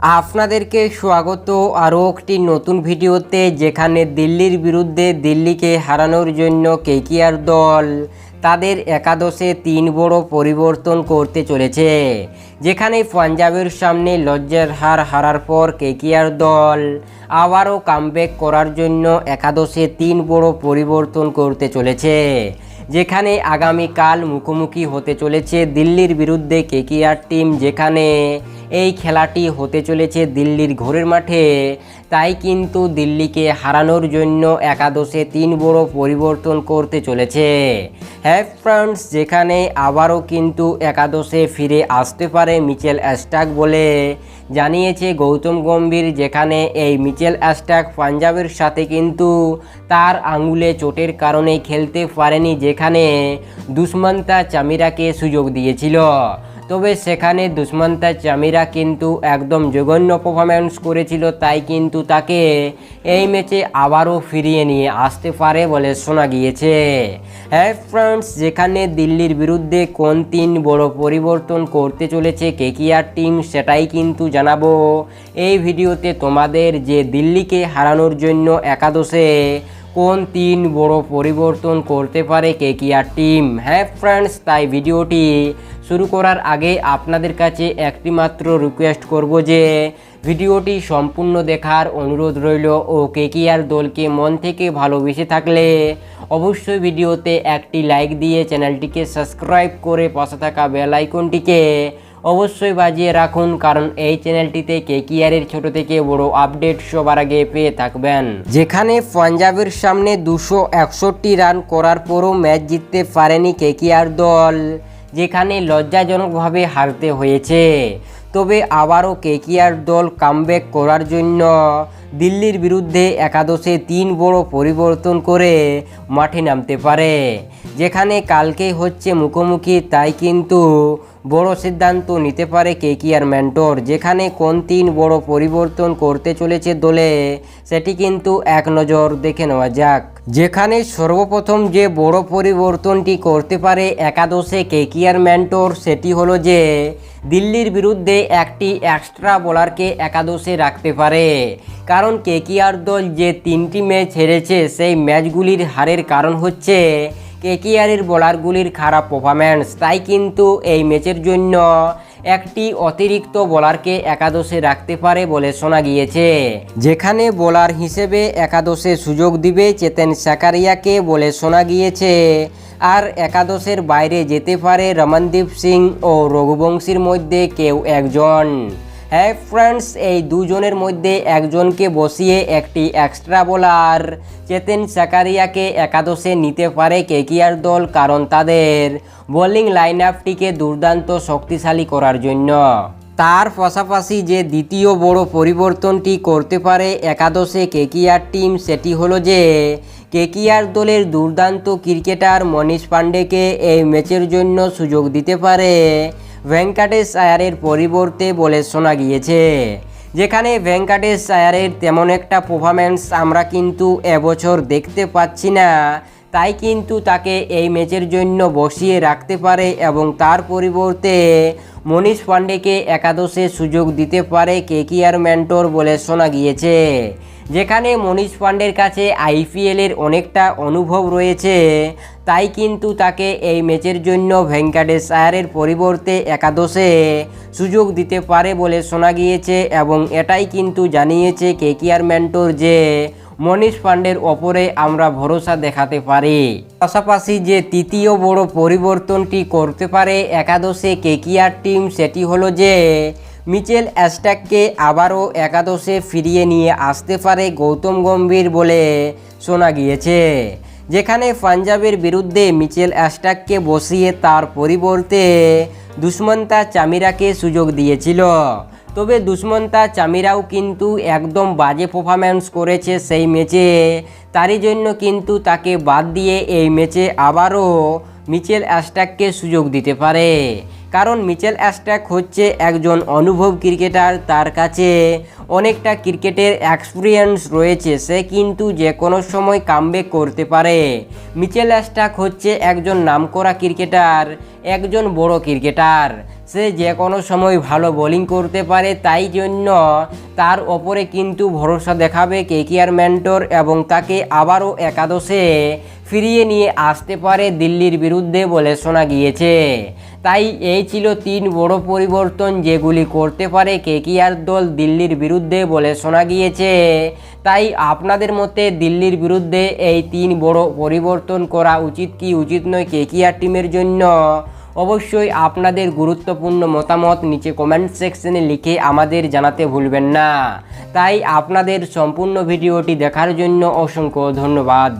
আপনাদেরকে স্বাগত আরও একটি নতুন ভিডিওতে যেখানে দিল্লির বিরুদ্ধে দিল্লিকে হারানোর জন্য কেকিআর দল তাদের একাদশে তিন বড় পরিবর্তন করতে চলেছে, যেখানে পাঞ্জাবের সামনে লজ্জার হার হারার পর কেকিআর দল আবারও কামব্যাক করার জন্য একাদশে তিন বড় পরিবর্তন করতে চলেছে, যেখানে আগামীকাল মুখোমুখি হতে চলেছে দিল্লির বিরুদ্ধে কেকিআর টিম যেখানে এই খেলাটি হতে চলেছে দিল্লির ঘোরের মাঠে। তাই কিন্তু দিল্লিকে হারানোর জন্য একাদশে তিন বড় পরিবর্তন করতে চলেছে। হ্যাঁ ফ্রেন্ডস যেখানে আবারও কিন্তু একাদশে ফিরে আসতে পারে মিচেল অ্যাস্টাক বলে জানিয়েছে গৌতম গম্ভীর, যেখানে এই মিচেল অ্যাস্টাক পাঞ্জাবের সাথে কিন্তু তার আঙুলে চোটের কারণে খেলতে পারেনি, যেখানে দুষ্মন্তা চামিরাকে সুযোগ দিয়েছিল। তবে সেখানে দুষ্মন্তা চামিরা কিন্তু একদম জঘন্য পারফরম্যান্স করেছিল, তাই কিন্তু তাকে এই ম্যাচে আবারও ফিরিয়ে নিয়ে আসতে পারে বলে শোনা গিয়েছে। হ্যাঁ ফ্রেন্ডস যেখানে দিল্লির বিরুদ্ধে কোন তিন বড় পরিবর্তন করতে চলেছে কেকিআর টিম সেটাই কিন্তু জানাব। এই ভিডিওতে তোমাদের যে দিল্লিকে হারানোর জন্য একাদশে কোন তিন বড় পরিবর্তন করতে পারে কেকিআর টিম? হ্যাঁ ফ্রেন্ডস তাই ভিডিওটি শুরু করার আগে আপনাদের কাছে একটি মাত্র রিকোয়েস্ট করব যে, ভিডিওটি সম্পূর্ণ দেখার অনুরোধ রইল ও কেকিআর দলকে মন থেকে ভালোবেসে থাকলে অবশ্যই ভিডিওতে একটি লাইক দিয়ে চ্যানেলটিকে সাবস্ক্রাইব করে পাশে থাকা বেল আইকনটিকে অবশ্যই বাজিয়ে রাখুন, কারণ এই চ্যানেলটিতে কেকিআরের ছোট থেকে বড় আপডেট সবার আগে পেয়ে থাকবেন। যেখানে পাঞ্জাবের সামনে দুশো একষট্টি রান করার পরও ম্যাচ জিততে পারেনি কেকিআর দল, যেখানে লজ্জাজনকভাবে হারতে হয়েছে। তবে আবারও কেকিআর দল কামব্যাক করার জন্য দিল্লির বিরুদ্ধে একাদশে তিন বড় পরিবর্তন করে মাঠে নামতে পারে। যেখানে কালকেই হচ্ছে মুখোমুখি, তাই কিন্তু বড় সিদ্ধান্ত নিতে পারে কেকিআর ম্যান্টর। যেখানে কোন তিন বড় পরিবর্তন করতে চলেছে দলে, সেটি কিন্তু এক নজর দেখে নেওয়া যাক। যেখানে সর্বপ্রথম যে বড় পরিবর্তনটি করতে পারে একাদশে কেকিআর ম্যান্টর, সেটি হলো যে দিল্লির বিরুদ্ধে একটি এক্সট্রা বোলারকে একাদশে রাখতে পারে। কারণ কেকিআর দল যে তিনটি ম্যাচ হেরেছে, সেই ম্যাচগুলির হারের কারণ হচ্ছে কেকিআরের বোলারগুলির খারাপ পারফরম্যান্স তাই কিন্তু এই ম্যাচের জন্য একটি অতিরিক্ত বোলারকে একাদশে রাখতে পারে বলে শোনা গিয়েছে। যেখানে বোলার হিসেবে একাদশে সুযোগ দিবে চেতেন সাকারিয়াকে বলে শোনা গিয়েছে। আর একাদশের বাইরে যেতে পারে রমনদীপ সিং ও রঘুবংশীর মধ্যে কেউ একজন। হ্যাঁ ফ্রেন্ডস, এই দুজনের মধ্যে একজনকে বসিয়ে একটি এক্সট্রা বোলার চেতেন সাকারিয়াকে একাদশে নিতে পারে কেকিআর দল কারণ তাদের বোলিং লাইন আপটিকে দুর্দান্ত শক্তিশালী করার জন্য। তার পাশাপাশি যে দ্বিতীয় বড় পরিবর্তনটি করতে পারে একাদশে কেকিআর টিম সেটি হলো যে কেকিআর দলের দুর্দান্ত ক্রিকেটার মনীষ পাণ্ডেকে এই ম্যাচের জন্য সুযোগ দিতে পারে ভেঙ্কাটেশ আয়ারের পরিবর্তে বলে শোনা গিয়েছে। যেখানে ভেঙ্কাটেশ আয়ারের তেমন একটা পারফরম্যান্স আমরা কিন্তু এবছর দেখতে পাচ্ছি না। তাই কিন্তু তাকে এই ম্যাচের জন্য বসিয়ে রাখতে পারে এবং তার পরিবর্তে মনীষ পাণ্ডেকে একাদশে সুযোগ দিতে পারে কেকিআর ম্যান্টর বলে শোনা গিয়েছে। যেখানে মনীষ পাণ্ডের কাছে আইপিএলের অনেকটা অনুভব রয়েছে, তাই কিন্তু তাকে এই ম্যাচের জন্য ভেঙ্কাটেশ আয়ারের পরিবর্তে একাদশে সুযোগ দিতে পারে বলে শোনা গিয়েছে এবং এটাই কিন্তু জানিয়েছে কেকিআর ম্যান্টর যে মনীষ পাণ্ডের ওপরে আমরা ভরসা দেখাতে পারি। পাশাপাশি যে তৃতীয় বড় পরিবর্তনটি করতে পারে একাদশে কেকিআর টিম, সেটি হলো যে মিচেল অ্যাস্ট্যাককে আবারও একাদশে ফিরিয়ে নিয়ে আসতে পারে গৌতম গম্ভীর বলে শোনা গিয়েছে, যেখানে পাঞ্জাবের বিরুদ্ধে মিচেল অ্যাস্ট্যাককে বসিয়ে তার পরিবর্তে দুষ্মন্তা চামিরাকে সুযোগ দিয়েছিল। তবে দুষ্মন্তা চামিরাও কিন্তু একদম বাজে পারফরম্যান্স করেছে সেই ম্যাচে। তারই জন্য কিন্তু তাকে বাদ দিয়ে এই ম্যাচে আবারও মিচেল অ্যাস্ট্যাককে সুযোগ দিতে পারে। কারণ মিচেল অ্যাস্ট্যাক হচ্ছে একজন অনুভব ক্রিকেটার তার কাছে অনেকটা ক্রিকেটের এক্সপিরিয়েন্স রয়েছে, সে কিন্তু যে কোনো সময় কামব্যাক করতে পারে। মিচেল অ্যাস্ট্যাক হচ্ছে একজন নামকরা ক্রিকেটার, একজন বড় ক্রিকেটার। সে যে কোনো সময় ভালো বোলিং করতে পারে, তাই জন্য তার ওপরে কিন্তু ভরসা দেখাবে কে কেকিআর মেন্টর এবং তাকে আবারও একাদশে ফিরিয়ে নিয়ে আসতে পারে দিল্লির বিরুদ্ধে বলে শোনা গিয়েছে। তাই এই ছিল তিন বড় পরিবর্তন যেগুলি করতে পারে কেকিআর দল দিল্লির বিরুদ্ধে বলে শোনা গিয়েছে। তাই আপনাদের মতে দিল্লির বিরুদ্ধে এই তিন বড় পরিবর্তন করা উচিত কি উচিত নয় কেকিআর টিমের জন্য? অবশ্যই আপনাদের গুরুত্বপূর্ণ মতামত নিচে কমেন্ট সেকশনে লিখে আমাদের জানাতে ভুলবেন না। তাই আপনাদের সম্পূর্ণ ভিডিওটি দেখার জন্য অসংখ্য ধন্যবাদ।